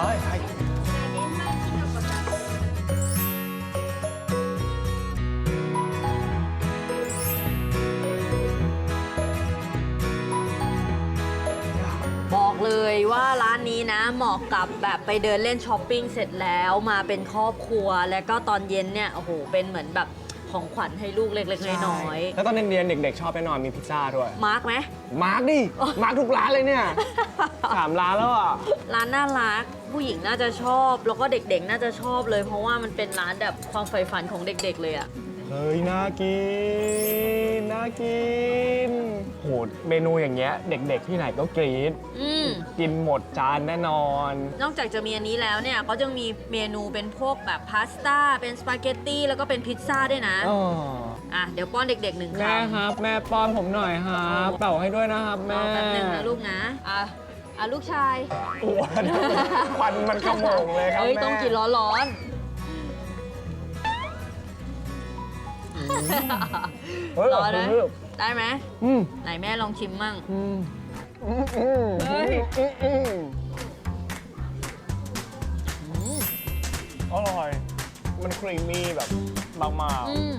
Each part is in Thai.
いはいはい บอกเลยว่าร้านนี้นะเหมาะกับแบบไปเดินเล่นช้อปปิ้งเสร็จแล้วมาเป็นครอบครัว แล้วก็ตอนเย็นเนี่ย โอ้โห เป็นเหมือนแบบของขวัญให้ลูกเล็กๆน้อย แล้วตอนเรียนๆเด็กๆ ชอบแน่นอนมีพิซซ่าด้วย ๆมาร์กไหม มาร์กดิ มาร์กทุกร้านเลยเนี่ยสามร้านแล้วอ่ะ ร้านน่ารัก ผู้หญิงน่าจะชอบ แล้วก็เด็กๆ น่าจะชอบเลย เพราะว่ามันเป็นร้านแบบความใฝ่ฝันของเด็กๆ เลยอะเฮ้ยน่ากินน่ากินโหเมนูอย่างเงี้ยเด็กๆที่ไหนก็กรี๊ดอืม กินหมดจานแน่นอน นอกจากจะมีอันนี้แล้วเนี่ยก็ยังมีเมนูเป็นพวกแบบพาสต้า เป็นสปาเกตตี้แล้วก็เป็นพิซซ่าด้วยนะ อ๋อ อะ เดี๋ยวป้อนเด็กๆหนึ่งคแม่ำครับ แม่ป้อนผมหน่อยครับเป่าให้ด้วยนะครับแม่ เอาแป๊บหนึงนะลูกนะ อะ อะลูกชายโอ้โหควันมันขโมงเลยครับเฮ้ยแม่ต้องกินร้อนเฮ้ยๆร้อนขนะบคุณลูกได้ไหมอืมไหนแม่ลองชิมมั่ง อืมอืมอืมเฮ้ย อืมอืมอืมอร่อย มันครีมมี่แบบมากอืม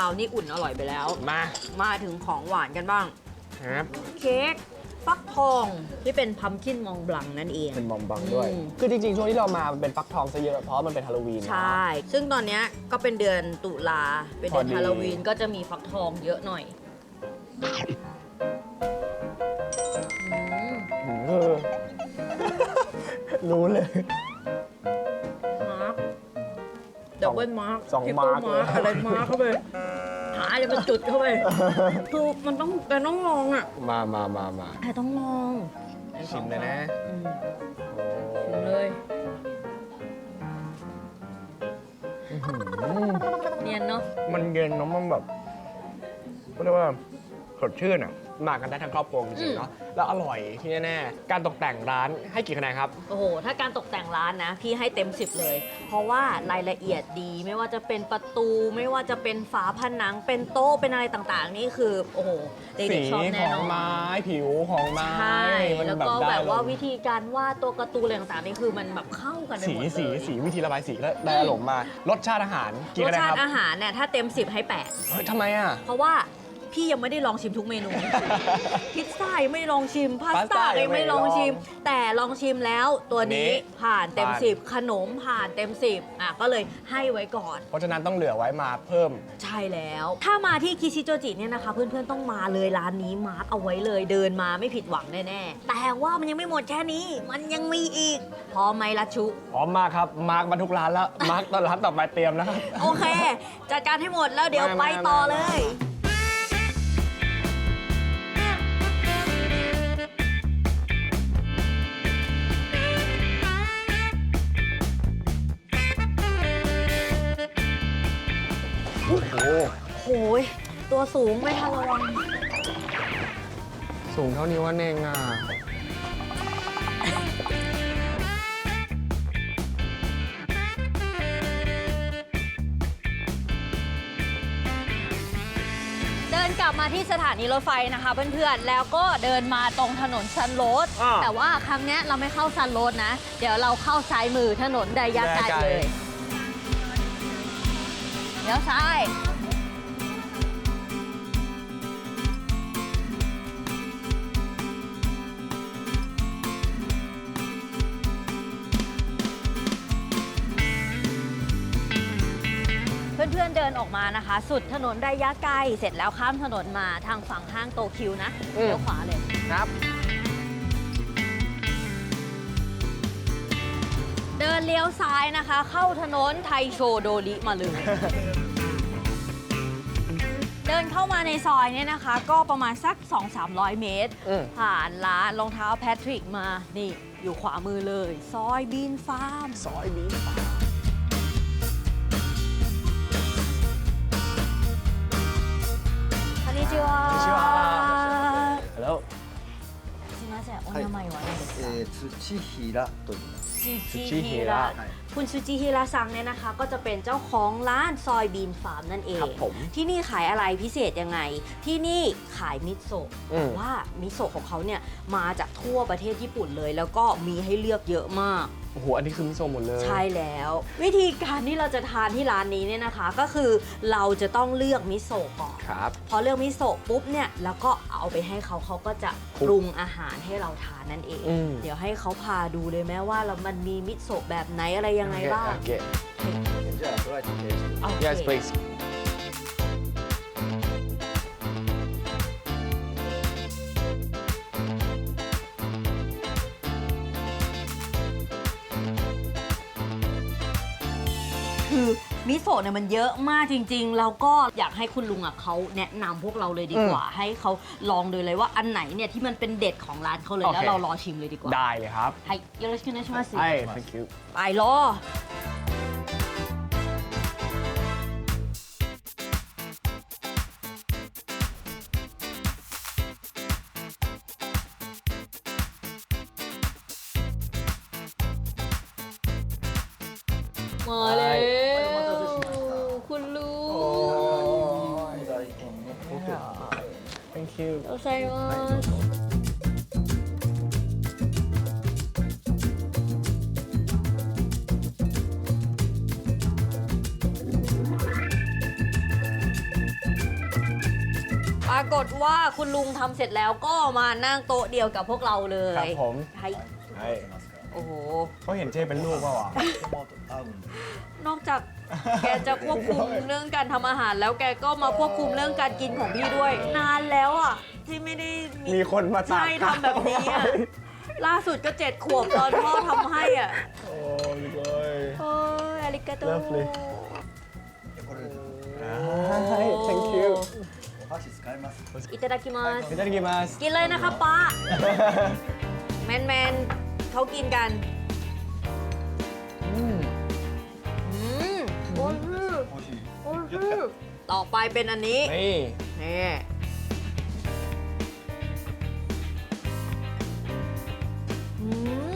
าวนี่อุ่นอร่อยไปแล้วๆมามาถึงของหวานกันบ้าง ครับ เค้กฟักทองที่เป็นพัมคินมองบลังนั่นเอง เป็นมอมบังด้วย อืม คือจริงๆ ช่วงที่เรามามันเป็นฟักทองซะเยอะเพราะมันเป็นฮาโลวีนเนอะ ใช่ ซึ่งตอนเนี้ยก็เป็นเดือนตุลา เป็นเดือนพอดี ฮาโลวีนก็จะมีฟักทองเยอะหน่อยอืมอืมคือรู้เลย มาร์คดับเบิลมาร์คสองทริปมาเปิร์ลคมาร์คเลย อะไรมาร์คเข้าไป หาอะไรมาจุดเข้าไปคือมันต้องแต่ต้องลองอะมามามามาแต่ต้องลองชิมเลยนะอืมโอ้ชิมเลยเนียนเนาะมันเย็นเนอะมันแบบก็เรียกว่าสดชื่นอะ มากันได้ทั้งครอบครัวจอืริงมๆเนาะแล้วอร่อยที่แน่ๆการตกแต่งร้านให้กี่คะแนนครับ โอ้โห ถ้าการตกแต่งร้านนะ พี่ให้เต็ม 10 เลย เพราะว่ารายละเอียดดี ไม่ว่าจะเป็นประตู ไม่ว่าจะเป็นฝาผนัง เป็นโต๊ะ เป็นอะไรต่างๆ นี่คือ โอ้โห เด็สีกๆชอบขแน่อนองนไม้ผิวของไม้ใช่ มันแล้วก็ได้แบบว่าอรมณ์วิธีการวาดตัวการ์ตูนอะไรต่างๆนี่คือมันแบบเข้ากันไปสีหมดเลยสีสีวิธีระบายสีก็ได้อารมณ์มารสชาติอาหารกี่รสคะแนนชาครัติบอาหารเนี่ยถ้าเต็ม 10 ให้เฮ้ยทำไมอะ8เพราะว่า พี่ยังไม่ได้ลองชิมทุกเมนู พิซซ่ายังไม่ลองชิมพาสพาสต้าต้ายัยังงไม่ไม่ลองลองชิม แต่ลองชิมแล้วตัวนี้นี้ผ่านเต็มผ่าน สิบขนมผ่านเต็มสิบอะก็เลยให้ไว้ก่อน เพราะฉะนั้นต้องเหลือไว้มาเพิ่ม ใช่แล้ว ถ้ามาที่คิชิโจจิเนี่ยนะคะ เพื่อนๆต้องมาเลยร้านนี้มาร์กเอาไว้เลยเดินมาไม่ผิดหวังแน่ๆ แต่ว่ามันยังไม่หมดแค่นี้ มันยังมีอีกพร้อมไหมลัชชุ พร้อมมากครับ มาร์กมาทุกร้านแล้ว มาร์กตอนร้านต่อไปเตรียมแล้วครับ โอเค จัดการให้หมดแล้วเดี๋ยวมาไปมา ต่อมาเลย ตัวสูงไม่ทันระวังสูงเท่านี้ว่าเองอะ เดินกลับมาที่สถานีรถไฟนะคะเพื่อนๆ แล้วก็เดินมาตรงถนนซันโรสอ่า แต่ว่าครั้งเนี้ยเราไม่เข้าซันโรสนะ เดี๋ยวเราเข้าซ้ายมือถนนไดยาไกไดยาไกเลยเลี้ยวซ้าย อนเดินออกมานะคะ สุดถนนระยะไกลเสร็จแล้วข้ามถนนมาทางฝั่งห้างโตคิวนะเลี้ยวขวาเลย ครับ เดินเลี้ยวซ้ายนะคะ เข้าถนนไทโชโดริมาเลย เดินเข้ามาในซอยเนี่ยนะคะ ก็ประมาณสัก 2-300 เมตร อืม ผ่านร้านรองเท้าแพทริกมา นี่ อยู่ขวามือเลย ซอยบีนฟาร์ม ซอยบีฟาร์ม ちは。こんにちはแล้ว すみません、お名前は何ですか。えー、土平と言います。 ซูจิ ซูจิ ฮิ ฮิ ระ ระ คุณซูจิฮิระซังเนี่ยนะคะ ก็จะเป็นเจ้าของร้านซอยบีนฟาร์มนั่นเอง ครับผม ที่นี่ขายอะไรพิเศษยังไง ที่นี่ขายมิโซะ อืม แต่ว่ามิโซะของเขาเนี่ยมาจากทั่วประเทศญี่ปุ่นเลย แล้วก็มีให้เลือกเยอะมาก โอ้โห อันนี้คือมิโซะหมดเลย ใช่แล้ว วิธีการที่เราจะทานที่ร้านนี้เนี่ยนะคะ ก็คือเราจะต้องเลือกมิโซะก่อน ครับ พอเลือกมิโซะปุ๊บเนี่ยแล้วก็เอาไปให้เขาเขาก็จะปรุงอาหารให้เราทานนั่นเองอเดี๋ยวให้เขาพาดูเลยแม้ว่าเรามันมีมิโซะแบบไหนอะไรยังไงบ้าง โอเค Yes please ือมิโซะเนี่ยมันเยอะมากจริง ๆ แล้วก็อยากให้คุณลุงอะเขาแนะนำพวกเราเลยดีกว่า ให้เขาลองเลยเลยว่าอันไหนเนี่ยที่มันเป็นเด็ดของร้านเขาเลยโอเค แล้วเรารอชิมเลยดีกว่าได้เลยครับไฮยอรชิคุนเนชมาสิ ใช่ thank you ไปรอมาแล้ thank you โอไซปรากฏว่าคุณลุงทำเสร็จแล้วก็มานั่งโต๊ะเดียวกับพวกเราเลยครับผม ใช่。 โอ้โห เขาเห็นเจ้เป็นลูกเปล่าวะ トマト合うんで นอกจากแกจะควบคุมเรื่องการทำอาหาร แล้วแกก็มาควบคุมเรื่องการกินของพี่ด้วย นานแล้วอ่ะ ที่ไม่ได้มี มีคนมาตัด ใช่ทำแบบนี้อะ ล่าสุดก็เจ็ดขวบตอนพ่อทำให้อ่ะ โอ้ยเลย โอ้ยอาริกาโต Lovely でこれで ใช่ thank you お箸使います อิตาดากิมัส いただきます กินเลยนะคะป้า แมนแมนๆ เขากินกันอืมอืมโอ้ยโอชิโอยต่อไปเป็นอันนี้นี่นี่อื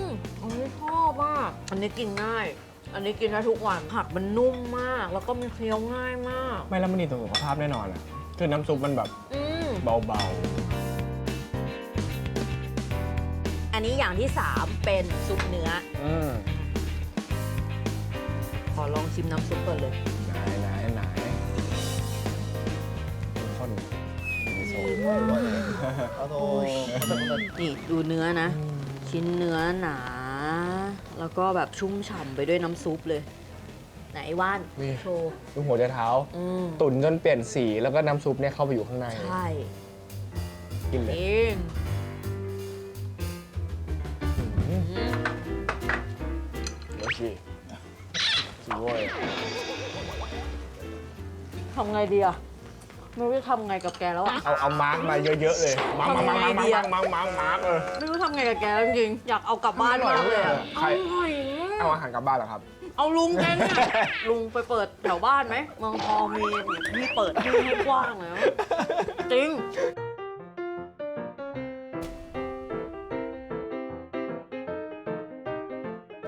มอันนี้ชอบมากอันนี้กินง่าย อันนี้กินได้ทุกวันผักมันนุ่มมาก แล้วก็มันเคี้ยวง่ายมาก ไม่แล้วมันดีต่อสุขภาพแน่นอนอะ คือน้ำซุปมันแบบเบาๆ อันนี้อย่างที่สามเป็นซุปเนื้ออขอลองชิมน้ำซุปก่อนเลย ไหนไหนไหนข้อหนึ่งอยู่นโซนあのー、นี่ดูเนื้อนะ ชิ้นเนื้อหนา แล้วก็แบบชุ่มฉ่ำไปด้วยน้ำซุปเลย ไหนว่านโชว์ดูหัวจะเท้าตุ๋นจนเปลี่ยนสีแล้วก็น้ำซุปเนี่ยเข้าไปอยู่ข้างใน ใช่กินเลย ชีสวย ทำไงดีอะไม่รู้จะทำไงกับแกแล้วอะเอาเอามาร์กมาเยอะๆเลยมาร์กมาร์กมาร์กมาร์กเออไม่รู้ทำไงกับแกแล้วจริงอยากเอากลับบ้านมากเลยอใคร่อยเอาอาหารกลับบ้านเหรอครับ เอาลุงแกเนี่ยลุงไปเปิดแถวบ้านไหมเมืองพอมีที่เปิดที่ให้กว้างแล้วจริง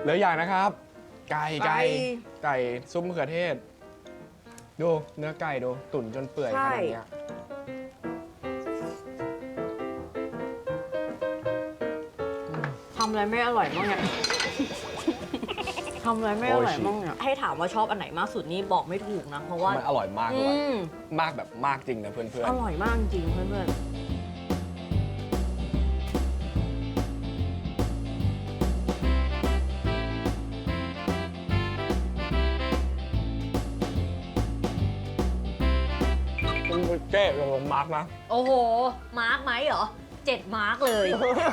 เลืออย่างนะครับ ไก่ไก่ไก่ ไก่ซุปมะเขือเทศ ดูเนื้อไก่ดูตุ๋นจนเปื่อยขนาดเนี้ยทำอะไรไม่อร่อยบ้างเนี่ย ทำอะไรไม่อร่อยบ้างเนี่ย ให้ถามว่าชอบอันไหนมากสุดนี่บอกไม่ถูกนะ เพราะว่ามันอร่อยมากเลอืยมมากแบบมากจริงนะเพื่อนอร่อยมากจริงเพื่อนๆ์กนะ โอ้โห มาร์กไหมเหรอเจ็ดมาร์กเลย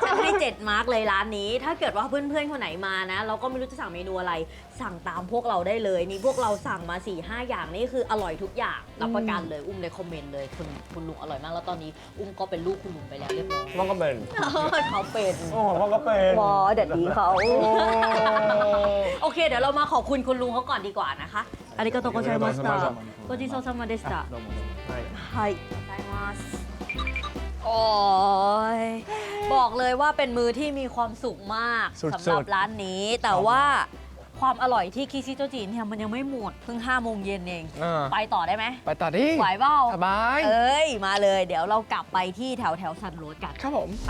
ฉันให้เจ็ดมาร์กเลยร้านนี้ ถ้าเกิดว่าเพื่อนๆคนไหนมานะ เราก็ไม่รู้จะสั่งเมนูอะไร สั่งตามพวกเราได้เลย นี่พวกเราสั่งมา4ี่ห้าอย่างนี่คืออร่อยทุกอย่างรับประกันเลยอุ้มในคอมเมนต์เลยคุณคุณลุงอร่อยมากแล้วตอนนี้อุ้มก็เป็นลูกคุณลุงไปแล้วเรียบร้อยมันก็เป็นเขาเป็นโอ้มันก็เป็นวอเด็ดดีเขาโอเค เดี๋ยวเรามาขอบคุณคุณลุงเขาก่อนดีกว่านะคะอันนี้ก็ต้องกใช้มาสเตอร์ก็ที่โซซามมาเดสตา はいございますお โอ้ยบอกเลยว่าเป็นมือที่มีความสุขมาก สุดๆ สำหรับร้านนี้ แต่ว่าความอร่อยที่คิซิโตจิเนี่ยมันยังไม่หมด เพิ่ง5โมงเย็นเอง เออ ไปต่อได้ไหม ไปต่อดิ ไหวเปล่า สบาย เอ้ย มาเลย เดี๋ยวเรากลับไปที่แถวแถวซันโรดกัน ครับผม ไป